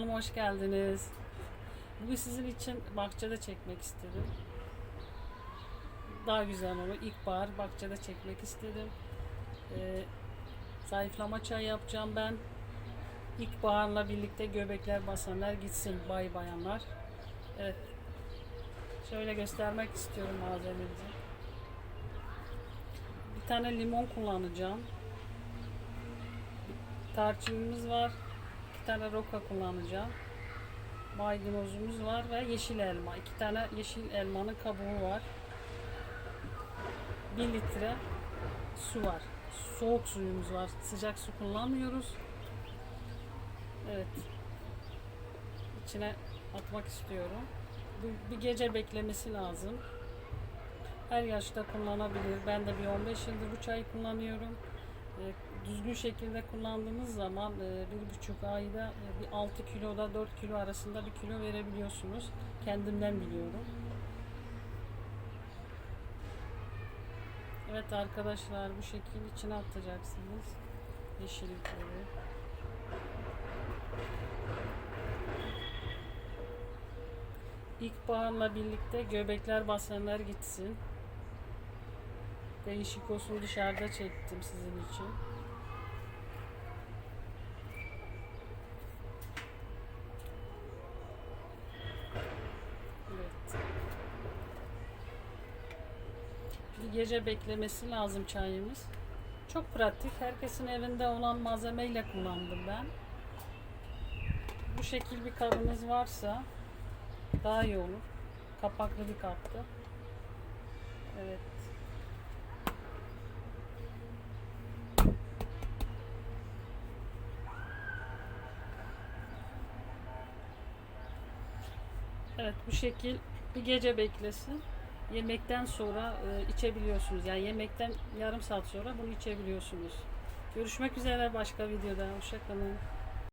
Kanalıma hoş geldiniz. Bugün sizin için bahçede çekmek istedim. Daha güzel olur. İlkbahar bahçede çekmek istedim. Ee, zayıflama çay yapacağım ben. İlkbaharla birlikte göbekler basanlar gitsin bay bayanlar. Evet. Şöyle göstermek istiyorum malzememizi. Bir tane limon kullanacağım. Tarçınımız var. Tane roka kullanacağım. Maydanozumuz var ve yeşil elma. İki tane yeşil elmanın kabuğu var. Bir litre su var. Soğuk suyumuz var. Sıcak su kullanmıyoruz. Evet. İçine atmak istiyorum. Bu bir gece beklemesi lazım. Her yaşta kullanabilir. Ben de bir 15 yıldır bu çayı kullanıyorum. E, düzgün şekilde kullandığınız zaman e, bir buçuk ayda e, bir 6 kiloda 4 kilo arasında bir kilo verebiliyorsunuz. Kendimden biliyorum. Evet arkadaşlar bu şekil içine atacaksınız. Yeşillikleri. İlkbaharla birlikte göbekler basenler gitsin. Değişik olsun dışarıda çektim sizin için. Evet. Bir gece beklemesi lazım çayımız. Çok pratik. Herkesin evinde olan malzemeyle kullandım ben. Bu şekil bir kabınız varsa daha iyi olur. Kapaklı bir kaptı. Evet. Evet bu şekil bir gece beklesin. Yemekten sonra e, içebiliyorsunuz. Yani yemekten yarım saat sonra bunu içebiliyorsunuz. Görüşmek üzere başka videoda. Hoşçakalın.